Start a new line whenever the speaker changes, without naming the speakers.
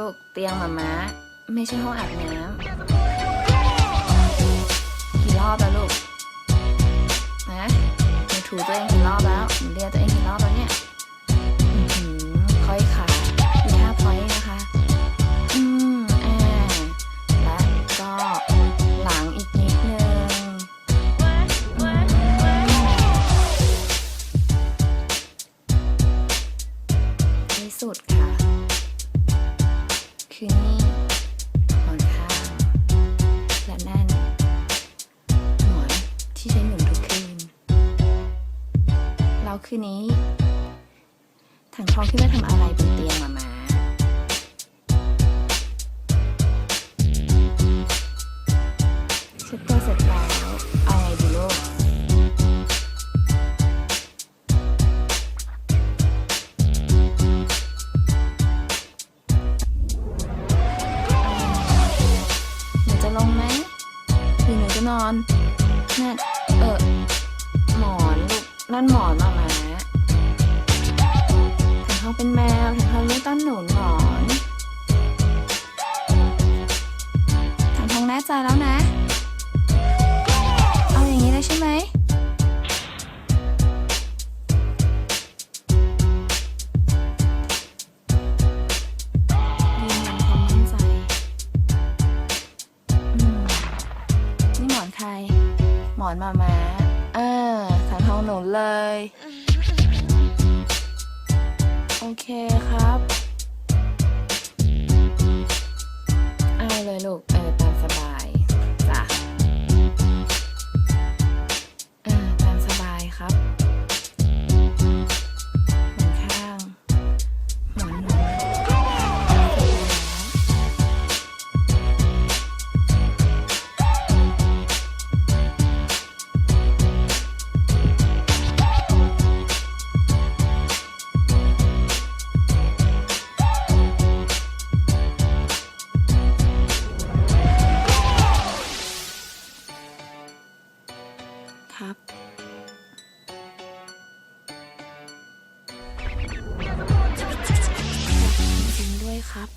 ลูกเตียงหมาม้า ไม่ใช่ห้องอาบน้ำกี่รอบแล้วลูกนะหนูถูตัวเองกี่รอบแล้วหนูเรียกตัวเองกี่รอบแล้วเนี่ยอื้อหือค่อยขามีห้าพอยต์นะคะ อืมอ่าและก็หลังอีกนิดนึงอืมที่สุดค่ะ คือนี่หมอนข้างและนั่นหมอนที่ใช้หนุนทุกคืนเราคืนนี้ ถังทองคิดว่าทำอะไรบนเตียงหมามาเช็ดตัวเสร็จแล้วเอา อนนอนนั่นเออหมอนลูกนั่นหมอนมามาถึ มอนมาม้าเออถังทองหนุนเลย โอเคครับ ครับจริงด้วยครับ